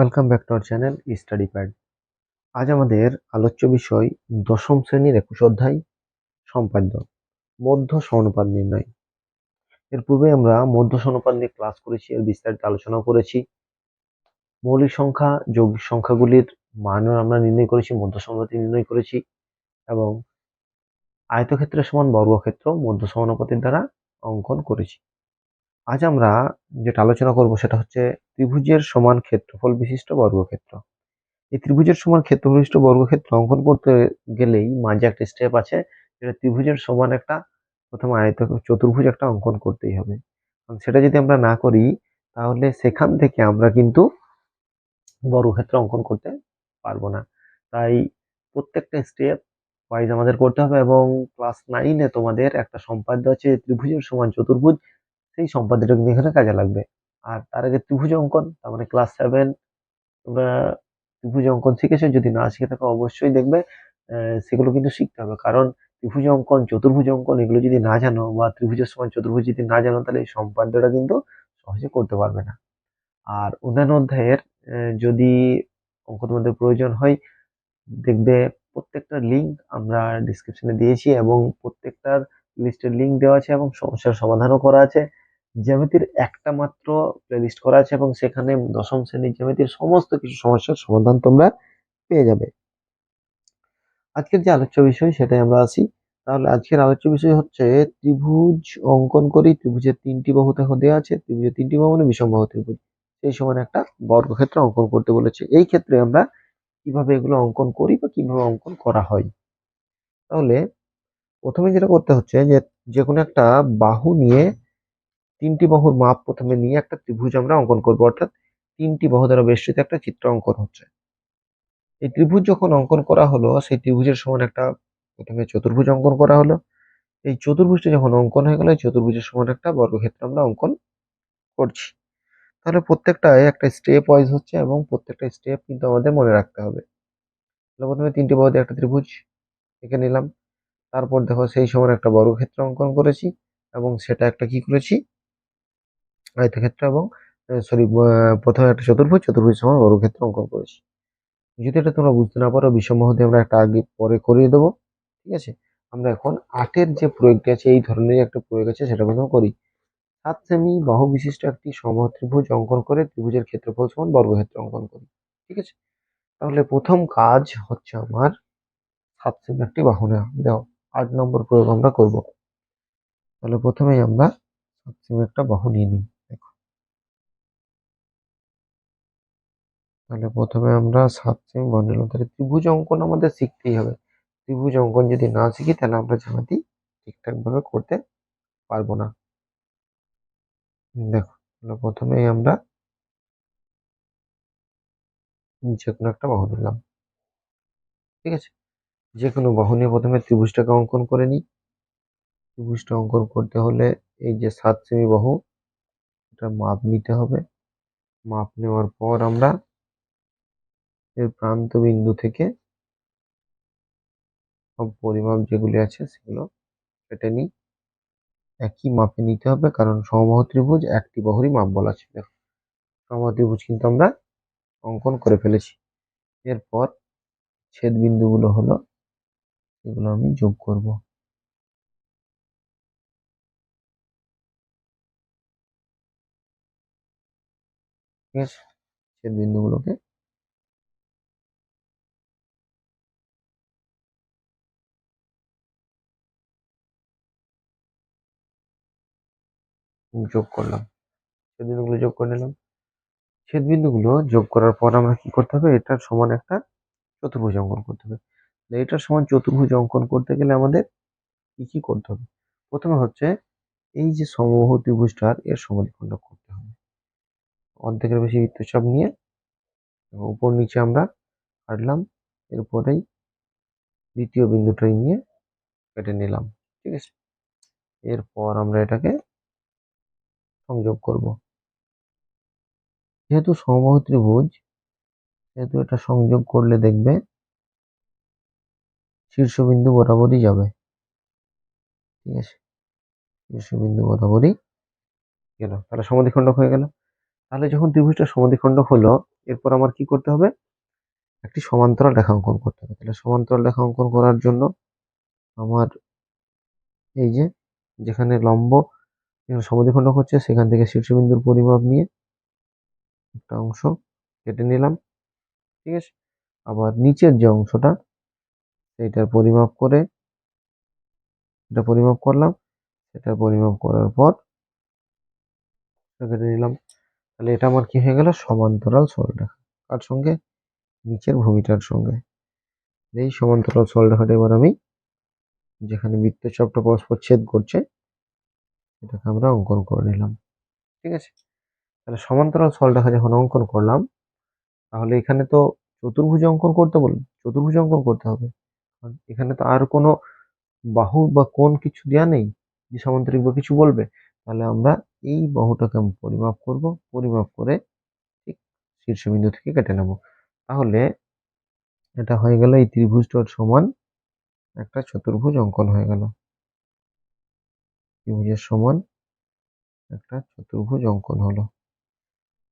Welcome back to our channel study pad. আজ আমাদের আলোচ্য বিষয় দশম শ্রেণির একুশ অধ্যায় সম্পাদ্য, মধ্য সমানুপাত নির্ণয়। এর পূর্বে আমরা মধ্য সমানুপাত নিয়ে ক্লাস করেছি, এর বিস্তারিত আলোচনা করেছি। মৌলিক সংখ্যা, যৌগিক সংখ্যাগুলির মানও আমরা নির্ণয় করেছি, মধ্য সমানুপাতি নির্ণয় করেছি এবং আয়তক্ষেত্রের সমান বর্গক্ষেত্র মধ্য সমানুপাতির দ্বারা অঙ্কন করেছি। আজ আমরা যেটা আলোচনা করব সেটা হচ্ছে ত্রিভুজের সমান ক্ষেত্রফল বিশিষ্ট বর্গক্ষেত্র। এই ত্রিভুজের সমান ক্ষেত্রফল বিশিষ্ট বর্গক্ষেত্র অঙ্কন করতে গেলেই মাঝে একটা স্টেপ আছে, যেটা ত্রিভুজের সমান একটা, প্রথমে আয়ত চতুর্ভুজ একটা অঙ্কন করতেই হবে। সেটা যদি আমরা না করি, তাহলে সেখান থেকে আমরা কিন্তু বর্গক্ষেত্র অঙ্কন করতে পারব না। তাই প্রত্যেকটা স্টেপ ওয়াইজ আমাদের করতে হবে এবং ক্লাস নাইনে তোমাদের একটা সম্পাদ্য আছে, ত্রিভুজের সমান চতুর্ভুজ। সেই সম্পাদ্যটা কিন্তু এখানে কাজে লাগবে। আর তার আগে ত্রিভুজ অঙ্কন, তার মানে ক্লাস সেভেন তোমরা ত্রিভুজ অঙ্কন শিখেছো, যদি না শিখে থাকো অবশ্যই দেখবে সেগুলো কিন্তু শিখতে হবে। কারণ ত্রিভুজ অঙ্কন, চতুর্ভুজ অঙ্কন, এগুলো যদি না জানো বা ত্রিভুজের সময় চতুর্ভুজ যদি না জানো, তাহলে এই সম্পাদ্যটা কিন্তু সহজে করতে পারবে না। আর অন্যান্য অধ্যায়ের যদি অঙ্ক তোমাদের প্রয়োজন হয়, দেখবে প্রত্যেকটা লিঙ্ক আমরা ডিসক্রিপশনে দিয়েছি এবং প্রত্যেকটার লিস্টের লিঙ্ক দেওয়া আছে এবং সমস্যার সমাধানও করা আছে। জ্যামিতির একটা মাত্র প্লেলিস্ট করা আছে এবং সেখানে দশম শ্রেণির জ্যামিতির সমস্ত কিছু সমস্যার সমাধান তোমরা পেয়ে যাবে। আজকের যে আলোচ্য বিষয় সেটাই আমরা আসি তাহলে আজকের আলোচ্য বিষয় হচ্ছে ত্রিভুজ অঙ্কন করি। ত্রিভুজের তিনটি বাহু দেখো দেওয়া আছে। ত্রিভুজের তিনটি বাহু মানে বিষম বাহু ত্রিভুজ। সেই সময় একটা বর্গক্ষেত্র অঙ্কন করতে বলেছে। এই ক্ষেত্রে আমরা কীভাবে এগুলো অঙ্কন করি বা কীভাবে অঙ্কন করা হয়? তাহলে প্রথমে যেটা করতে হচ্ছে যে যে কোনো একটা বাহু নিয়ে তিনটি বাহুর মাপ প্রথমে নিয়ে একটা ত্রিভুজ আমরা অঙ্কন করব। অর্থাৎ তিনটি বাহু দ্বারা বেষ্টিত একটা চিত্র অঙ্কন হচ্ছে। এই ত্রিভুজ যখন অঙ্কন করা হলো, সেই ত্রিভুজের সমান একটা প্রথমে চতুর্ভুজ অঙ্কন করা হলো। এই চতুর্ভুজটা যখন অঙ্কন হয়ে গেল চতুর্ভুজের সমান একটা বর্গক্ষেত্র আমরা অঙ্কন করছি। তাহলে প্রত্যেকটায় একটা স্টেপ ওয়াইজ হচ্ছে এবং প্রত্যেকটা স্টেপ কিন্তু আমাদের মনে রাখতে হবে। প্রথমে তিনটি বাহু দিয়ে একটা ত্রিভুজ এঁকে নিলাম। তারপর দেখো সেই সময় একটা বর্গক্ষেত্র অঙ্কন করেছি এবং সেটা একটা কি করেছি? আয়তক্ষেত্র এবং সরি প্রথমে একটা চতুর্ভুজ চতুর্ভুজ সমান বর্গক্ষেত্র অঙ্কন করেছি। যদি এটা তোমরা বুঝতে না পারো বিষমহতে আমরা একটা আগে পরে করিয়ে দেবো, ঠিক আছে? আমরা এখন আটের যে প্রয়োগটি আছে, এই ধরনের একটা প্রয়োগ আছে, সেটা প্রথম করি। সাত সেমি বাহু বিশিষ্ট একটি সমত্রিভুজ অঙ্কন করে ত্রিভুজের ক্ষেত্রফল সমান বর্গক্ষেত্র অঙ্কন করি, ঠিক আছে? তাহলে প্রথম কাজ হচ্ছে আমার সাত সেমি একটি বাহু নেওয়া। দেখো আট নম্বর প্রয়োগ আমরা করব। তাহলে প্রথমেই আমরা সেমি একটা বাহু নিয়ে নিই, দেখো। তাহলে প্রথমে আমরা সাত সেমি বাহু নিলাম তাহলে ত্রিভুজ অঙ্কন আমাদের শিখতেই হবে। ত্রিভুজ অঙ্কন যদি না শিখি, তাহলে আমরা জ্যামিতি ঠিকঠাকভাবে করতে পারব না। দেখো, তাহলে প্রথমেই আমরা যে একটা বাহু নিলাম। ঠিক আছে? যে কোনো বাহু নিয়ে প্রথমে ত্রিভুজটাকে অঙ্কন করে নিই। ত্রিভুজটা অঙ্কন করতে হলে এই যে সাত সেমি বাহু, এটা মাপ নিতে হবে। মাপ নেওয়ার পর আমরা এর প্রান্ত বিন্দু থেকে সব পরিমাপ যেগুলি আছে সেগুলো কেটে নিই। একই মাপে নিতে হবে কারণ সমবাহু ত্রিভুজ একটি বাহুরই মাপ বলা ছিল। সমবাহু ত্রিভুজ কিন্তু আমরা অঙ্কন করে ফেলেছি। এরপর ছেদ বিন্দুগুলো হলো এগুলো আমি যোগ করব। ঠিক আছে? ছেদ বিন্দুগুলোকে যোগ করলাম। ছেদ বিন্দুগুলো যোগ করে নিলাম। ছেদ বিন্দুগুলো যোগ করার পর আমরা কি করতে হবে? এটার সমান একটা চতুর্ভুজ অঙ্কন করতে হবে। এটার সমান চতুর্ভুজ অঙ্কন করতে গেলে আমাদের কি কি করতে হবে? প্রথমে হচ্ছে এই যে সমবাহু ত্রিভুজটার এর সমদ্বিখণ্ড করতে হবে। অর্ধেকের বেশি বৃত্তচাপ নিয়ে উপর নিচে আমরা কাটলাম, এরপরেই দ্বিতীয় বিন্দুটাই নিয়ে কেটে নিলাম, ঠিক আছে? এরপর আমরা এটাকে সংযোগ করব। যেহেতু সমবাহু ত্রিভুজ সেহেতু এটা সংযোগ করলে দেখবে শীর্ষবিন্দু বরাবরই যাবে। ঠিক আছে? শীর্ষবিন্দু বরাবরই গেল। তাহলে সমদ্বিখণ্ডক হয়ে গেল। তাহলে যখন ত্রিভুজটা সমদ্বিখণ্ডক হলো, এরপর আমার কি করতে হবে? একটি সমান্তরাল রেখা অঙ্কন করতে হবে। তাহলে সমান্তরাল রেখা অঙ্কন করার জন্য আমার এই যে, যেখানে লম্ব যেখানে সমদ্বিখণ্ডক হচ্ছে, সেখান থেকে শীর্ষবিন্দুর পরিমাপ নিয়ে একটা অংশ কেটে নিলাম। ঠিক আছে? আবার নিচের যে অংশটা সেইটার পরিমাপ করে এটা পরিমাপ করলাম, সেটা পরিমাপ করার পর কেটে নিলাম। তাহলে এটা আমার কি হয়ে গেল? সমান্তরাল সরলরেখা কার সঙ্গে? নিচের ভূমিটার সঙ্গে। এই সমান্তরাল সরলরেখাটা এবার আমি যেখানে বৃত্তচাপটা পরস্পর ছেদ করছে, এটাকে আমরা অঙ্কন করে নিলাম। ঠিক আছে? তাহলে সমান্তরাল সরলরেখা যখন অঙ্কন করলাম, তাহলে এখানে তো চতুর্ভুজ অঙ্কন করতে বল চতুর্ভুজ অঙ্কন করতে হবে। এখানে তো আর কোনো বাহু বা কোন কিছু দেওয়া নেই, যে সমান্তরিক বা কিছু বলবে। তাহলে আমরা এই বাহুটাকে আমি পরিমাপ করব, পরিমাপ করে ঠিক শীর্ষবিন্দু থেকে কেটে নেব। তাহলে এটা হয়ে গেল এই ত্রিভুজটার সমান একটা চতুর্ভুজ অঙ্কন হয়ে গেল। ত্রিভুজের সমান একটা চতুর্ভুজ অঙ্কন হলো।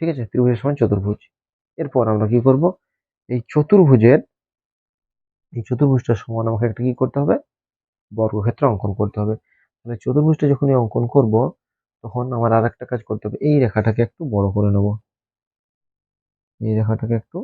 ঠিক আছে? ত্রিভুজের সমান চতুর্ভুজ। এরপর আমরা কি করব? এই চতুর্ভুজের এই চতুর্ভুজটার সমান আমাকে একটা কি করতে হবে? বর্গক্ষেত্র অঙ্কন করতে হবে। তাহলে চতুর্ভুজটা যখনই অঙ্কন করব, তখন আমার আর একটা কাজ করতে হবে। এই রেখাটাকে একটু বড় করে নেব। এই রেখাটাকে একটু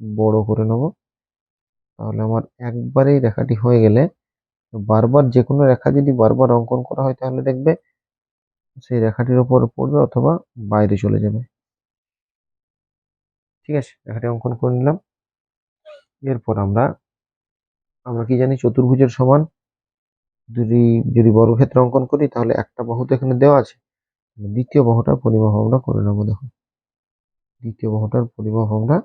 বড় করে নেব। তাহলে আমার একবার এই রেখাটি হয়ে গেলে, বারবার যে কোনো রেখা যদি বারবার অঙ্কন করা হয়, তাহলে দেখবে সেই রেখাটির ওপর পড়বে অথবা বাইরে চলে যাবে। ঠিক আছে, রেখাটি অঙ্কন করে নিলাম। এরপর আমরা আমরা কি জানি চতুর্ভুজের সমান যদি যদি বর্গক্ষেত্র অঙ্কন করি, তাহলে একটা বাহু তো এখানে দেওয়া আছে। দ্বিতীয় বাহুটার পরিমাপ আমরা করে নেব, দেখো। দ্বিতীয় বাহুটার পরিমাপ আমরা,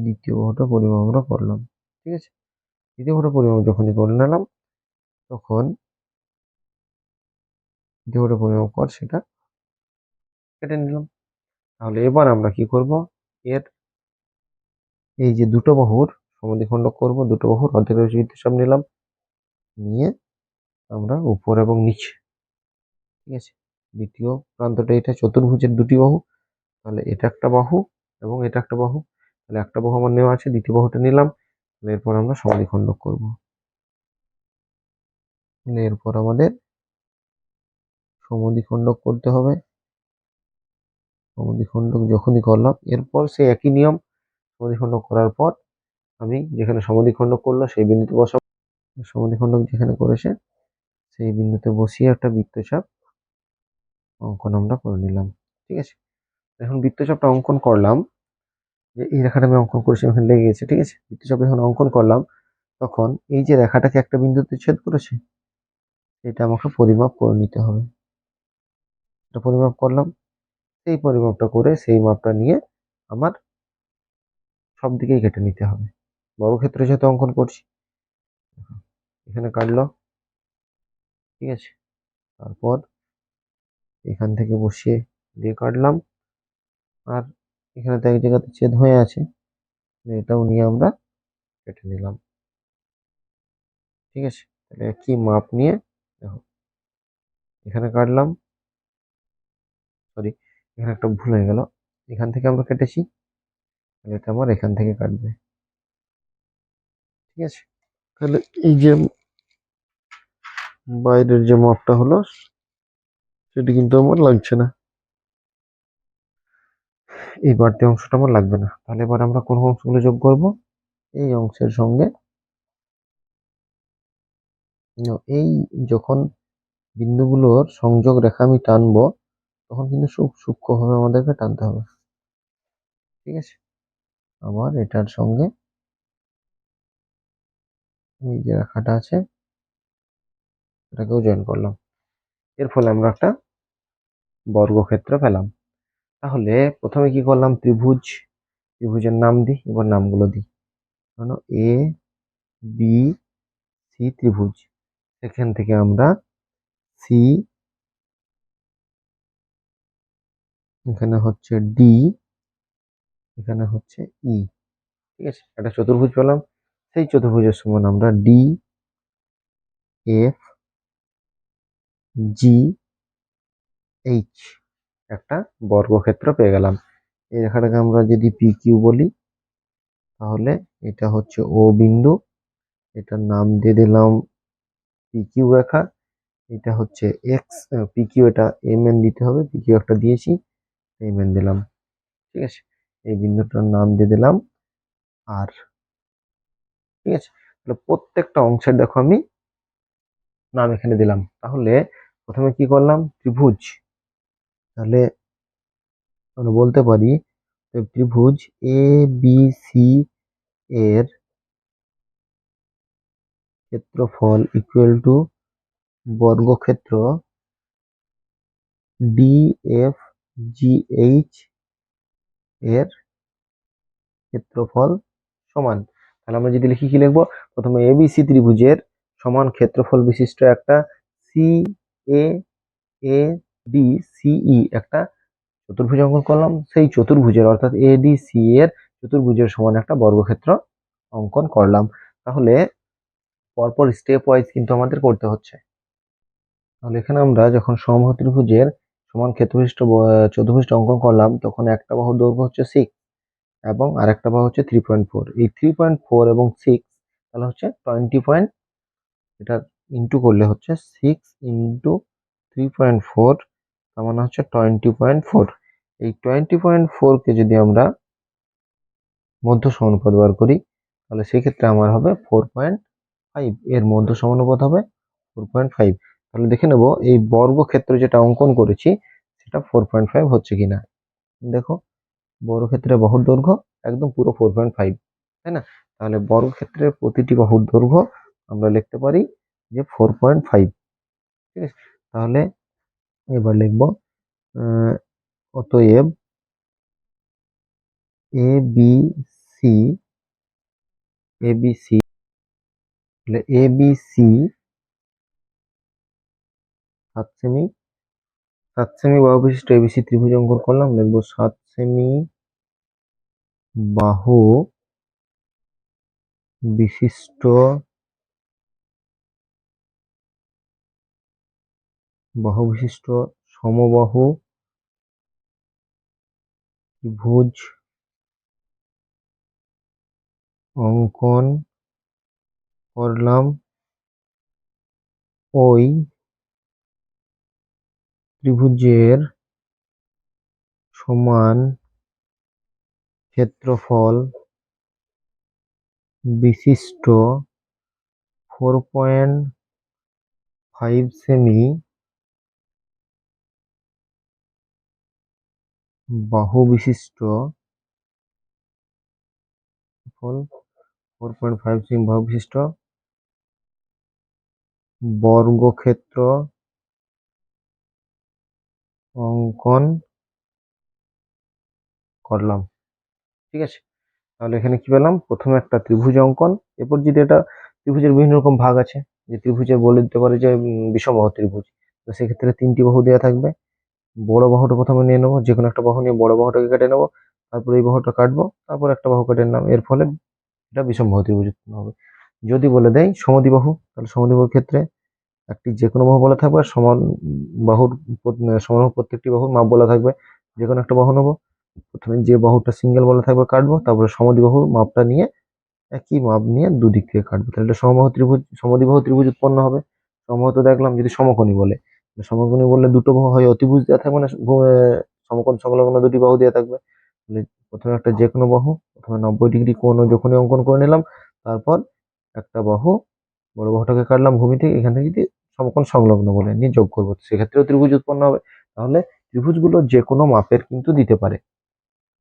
দ্বিতীয় বাহুটার পরিমাপ আমরা করলাম, ঠিক আছে? দ্বিতীয় বাহুটার পরিমাপ যখনই করে নিলাম, তখন দ্বিতীয় বাহুটার পরিমাপ কর, সেটা কেটে নিলাম। তাহলে এবার আমরা কি করব? এর এই যে দুটো বাহুর সমদ্বিখণ্ড করব, দুটো বাহুর অর্ধেক সব নিলাম। নিয়ে আমরা উপর এবং নিচে। ঠিক আছে? দ্বিতীয় প্রান্তটা এটা চতুর্ভুজের দুটি বাহু। তাহলে এটা একটা বাহু এবং এটা একটা বাহু। তাহলে একটা বাহু আমার নেওয়া আছে, দ্বিতীয় বাহুটা নিলাম। এরপর আমরা সমদ্বিখণ্ড করব। এরপর আমাদের সমদ্বিখণ্ডক করতে হবে। সমদ্বিখণ্ডক যখনই করলাম, এরপর সে একই নিয়ম সমদ্বিখণ্ডক করার পর আমি যেখানে সমদ্বিখণ্ডক করল, সেই বিন্দুতে বসাবো। সমদ্বিখণ্ডক যেখানে করেছে, সেই বিন্দুতে বসিয়ে একটা বৃত্তচাপ অঙ্কন আমরা করে নিলাম, ঠিক আছে? এখন বৃত্তচাপটা অঙ্কন করলাম, যে এই রেখাটা আমি অঙ্কন করেছি এখানে লেগে গেছে, ঠিক আছে? বৃত্তচাপ যখন অঙ্কন করলাম, তখন এই যে রেখাটাকে একটা বিন্দুতে ছেদ করেছে, এটা আমাকে পরিমাপ করে নিতে হবে। এটা পরিমাপ করলাম সেই পরিমাপটা করে সেই মাপটা নিয়ে আমার সব দিকেই কেটে নিতে হবে। বর্গক্ষেত্রে যেহেতু অঙ্কন করছি, এখানে কাটলো ঠিক আছে? তারপর এখান থেকে বসিয়ে দিয়ে কাটলাম আর এখানে তো এক জায়গাতে ছেদ হয়ে আছে, এটাও নিয়ে আমরা কেটে নিলাম। ঠিক আছে? তাহলে কি মাপ নিয়ে দেখো, এখানে কাটলাম সরি এখানে একটা ভুল হয়ে গেল, এখান থেকে আমরা কেটেছি। এটা আমার এখান থেকে কাটবে। ঠিক আছে। তাহলে এই যে বাইরের যে মাপটা হলো, সেটি কিন্তু আমার লাগছে না। এই বাড়তি অংশটা আমার লাগবে না। তাহলে এবার আমরা কোন অংশগুলো যোগ করব? এই অংশের সঙ্গে এই যখন বিন্দুগুলোর সংযোগ রেখা আমি টানবো, তখন কিন্তু সূক্ষ্মভাবে আমাদেরকে টানতে হবে। ঠিক আছে? আবার এটার সঙ্গে এই যে রেখাটা আছে, এটাকেও জয়েন করলাম। এর ফলে আমরা একটা বর্গক্ষেত্র পেলাম। তাহলে প্রথমে কি করলাম? ত্রিভুজ। ত্রিভুজের নাম দিই, এবার নামগুলো দিই। ধরো এ বি সি ত্রিভুজ। এখান থেকে আমরা সি এখানে হচ্ছে ডি এখানে হচ্ছে ই ঠিক আছে? একটা চতুর্ভুজ পেলাম। সেই চতুর্ভুজের সমান আমরা ডি এফ জি এইচ একটা বর্গক্ষেত্র পেয়ে গেলাম। এই রেখাটাকে আমরা যদি পি কিউ বলি, তাহলে এটা হচ্ছে ও বিন্দু। এটার নাম দিয়ে দিলাম পি কিউ রেখা। এটা হচ্ছে এক্স পি কিউ এটা এম এন দিতে হবে। পি কিউ একটা দিয়েছি এম এন দিলাম। ঠিক আছে? এই বিন্দুটার নাম দিয়ে দিলাম। আর ঠিক আছে, তাহলে প্রত্যেকটা অংশের দেখো আমি নাম এখানে দিলাম। তাহলে প্রথমে কি করলাম? ত্রিভুজ। তাহলে আমরা বলতে পারি ত্রিভুজ এ বি সি এর ক্ষেত্রফল ইকুয়াল টু বর্গক্ষেত্র ডি এফ জি এইচ এর ক্ষেত্রফল সমান। তাহলে আমরা যদি লিখি, কি লিখব? প্রথমে এ এবিসি ত্রিভুজের সমান ক্ষেত্রফল বিশিষ্ট একটা সি এ এ ডি সিই একটা চতুর্ভুজ অঙ্কন করলাম। সেই চতুর্ভুজের অর্থাৎ এ ডি সি এর চতুর্ভুজের সমান একটা বর্গক্ষেত্র অঙ্কন করলাম। তাহলে পরপর স্টেপ ওয়াইজ কিন্তু আমাদের করতে হচ্ছে। তাহলে এখানে আমরা যখন সমবাহু ত্রিভুজের সমান ক্ষেত্রবিশিষ্ট ব- অঙ্কন করলাম, তখন একটা বাহুর দৈর্ঘ্য হচ্ছে সিক্স এবং আরেকটা বাহু হচ্ছে থ্রি পয়েন্ট ফোর এই থ্রি পয়েন্ট ফোর এবং সিক্স তাহলে হচ্ছে টোয়েন্টি পয়েন্ট এটা ইন্টু করলে হচ্ছে six into three point four তার মানে হচ্ছে টোয়েন্টি পয়েন্ট ফোর এই টোয়েন্টি পয়েন্ট ফোরকে যদি আমরা মধ্য সমানুপাত বার করি, তাহলে সেক্ষেত্রে আমার হবে ফোর পয়েন্ট ফাইভ এর মধ্য সমানুপাত হবে ফোর পয়েন্ট ফাইভ তাহলে দেখে নেব এই বর্গক্ষেত্র যেটা অঙ্কন করেছি, সেটা ফোর পয়েন্ট ফাইভ হচ্ছে কিনা। দেখো, বর্গক্ষেত্রে বাহুর দৈর্ঘ্য, একদম পুরো ফোর পয়েন্ট ফাইভ তাই না? তাহলে বর্গক্ষেত্রের প্রতিটি বাহুর দৈর্ঘ্য আমরা লিখতে পারি যে ফোর পয়েন্ট ফাইভ ঠিক আছে? তাহলে এবার লিখব অতএব A B C A B C A B C সাত সেমি সাত সেমি বাহু বিশিষ্ট এবিসি ত্রিভুজ অঙ্কন করলাম, লিখব সাত সেমি বাহু বিশিষ্ট বাহু বিশিষ্ট সমবাহু ত্রিভুজ অঙ্কন করলাম। ওই ত্রিভুজের সমান ক্ষেত্রফল বিশিষ্ট ফোর পয়েন্ট ফাইভ সেমি বাহু বিশিষ্ট ফল ফোর পয়েন্ট ফাইভ সেমি বাহু বিশিষ্ট বর্গক্ষেত্র অঙ্কন করলাম। ঠিক আছে? তাহলে এখানে কি পেলাম? প্রথমে একটা ত্রিভুজ অঙ্কন, এরপর যদি এটা ত্রিভুজের বিভিন্ন রকম ভাগ আছে, যে ত্রিভুজের বলে দিতে পারে যে বিষমবাহু ত্রিভুজ, তো সেক্ষেত্রে তিনটি বাহু দেওয়া থাকবে। বড় বাহুটা প্রথমে নিয়ে নেব যে কোনো একটা বাহু নিয়ে বড় বাহুটাকে কেটে নেব, তারপর এই বাহুটা কাটবো, তারপর একটা বাহু কেটে নিলাম। এর ফলে এটা বিষমবাহু ত্রিভুজ হবে। যদি বলে দেয় সমদ্বিবাহু তাহলে সমদ্বিবাহুর ক্ষেত্রে একটি যে কোনো বাহু বলা থাকবে সমান বাহুর সমান প্রত্যেকটি বাহুর মাপ বলা থাকবে যে কোনো একটা বাহু নেব। প্রথমে যে বাহুটা সিঙ্গেল বলা থাকবে কাটবো, তারপরে সমদ্বিবাহুর মাপটা নিয়ে, একই মাপ নিয়ে দুদিক থেকে কাটবো। তাহলে এটা সমবাহু ত্রিভুজ সমদ্বিবাহু ত্রিভুজ উৎপন্ন হবে। সমবাহু তো দেখলাম যদি সমকোণী বলে সমকোণী বললে দুটো বাহু হয় অতিভুজ দেওয়া থাকবে না সমকোণ, সংলগ্ন দুটি বাহু দেওয়া থাকবে। প্রথমে একটা যে কোনো বাহু, প্রথমে নব্বই ডিগ্রি ও যখনই অঙ্কন করে নিলাম, তারপর একটা বাহু, বড় বাহুটাকে কাটলাম ভূমি থেকে, এখান থেকে যদি সমকোণ সংলগ্ন বলে নিয়ে যোগ করব। সেক্ষেত্রেও ত্রিভুজ উৎপন্ন হবে। তাহলে ত্রিভুজগুলো যে কোনো মাপের কিন্তু দিতে পারে।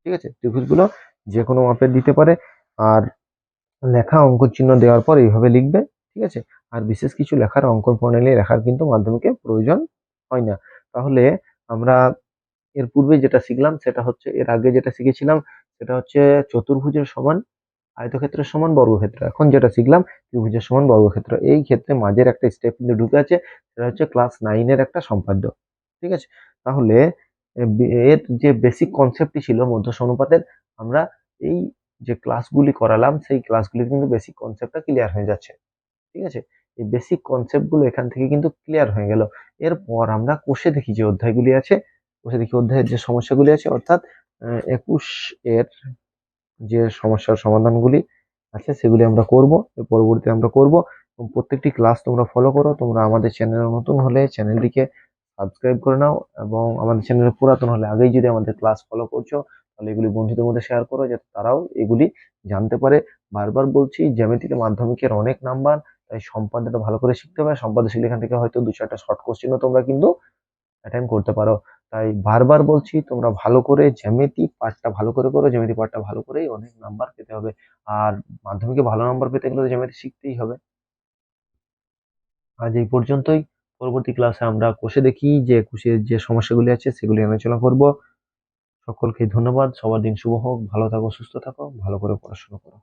ঠিক আছে? ত্রিভুজগুলো যে কোনো মাপের দিতে পারে। আর লেখা অঙ্কন চিহ্ন দেওয়ার পর এইভাবে লিখবে। ঠিক আছে? আর বিশেষ কিছু লেখার অঙ্কন প্রণালী লেখার কিন্তু মাধ্যমিকে প্রয়োজন হয় না। তাহলে আমরা এর পূর্বে যেটা শিখলাম সেটা হচ্ছে, এর আগে যেটা শিখেছিলাম সেটা হচ্ছে চতুর্ভুজের সমান আয়তক্ষেত্রের সমান বর্গক্ষেত্র। এখন যেটা শিখলাম, ত্রিভুজের সমান বর্গক্ষেত্র। এই ক্ষেত্রে মাঝের একটা স্টেপ কিন্তু ঢুকে আছে, সেটা হচ্ছে ক্লাস নাইনের একটা সম্পাদ্য। ঠিক আছে? তাহলে এর যে বেসিক কনসেপ্টটি ছিল মধ্য সমানুপাতের আমরা এই যে ক্লাসগুলি করালাম, সেই ক্লাসগুলিতে কিন্তু বেসিক কনসেপ্টটা ক্লিয়ার হয়ে যাচ্ছে। ঠিক আছে? এই বেসিক কনসেপ্টগুলো এখান থেকে কিন্তু ক্লিয়ার হয়ে গেল। এরপর আমরা কোষে দেখি যে অধ্যায়গুলি আছে। কোষে দেখি অধ্যায়ের যে সমস্যাগুলি আছে, অর্থাৎ একুশ এর যে সমস্যার সমাধানগুলি আছে, সেগুলি আমরা করব, এর পরবর্তীতে আমরা করব। এবং প্রত্যেকটি ক্লাস তোমরা ফলো করো, তোমরা আমাদের চ্যানেলে নতুন হলে চ্যানেলটিকে সাবস্ক্রাইব করে নাও এবং আমাদের চ্যানেলে পুরাতন হলে আগেই যদি আমাদের ক্লাস ফলো করছ, তাহলে এগুলি বন্ধুদের মধ্যে শেয়ার করো যাতে তারাও এগুলি জানতে পারে। বারবার বলছি জ্যামিতিতে মাধ্যমিকের অনেক নাম্বার তাই সম্পাদ্যটা ভালো করে শিখতে হবে। সম্পাদ্য শিখলে এখান থেকে হয়তো দু চারটা শর্ট কোশ্চেনও তোমরা কিন্তু অ্যাটেন্ড করতে পারো। তাই বারবার বলছি, তোমরা ভালো করে জ্যামিতি পার্টটা ভালো করে করো, জ্যামিতি পার্টটা ভালো করেই অনেক নাম্বার পেতে হবে। আর মাধ্যমিকে ভালো নাম্বার পেতে গেলে তো জ্যামিতি শিখতেই হবে। আজ এই পর্যন্তই। পরবর্তী ক্লাসে আমরা কোষে দেখি যে কোষের যে সমস্যাগুলি আছে, সেগুলি আলোচনা করব। সকলকে ধন্যবাদ। সবার দিন শুভ হোক। ভালো থাকো, সুস্থ থাকো। ভালো করে পড়াশোনা করো।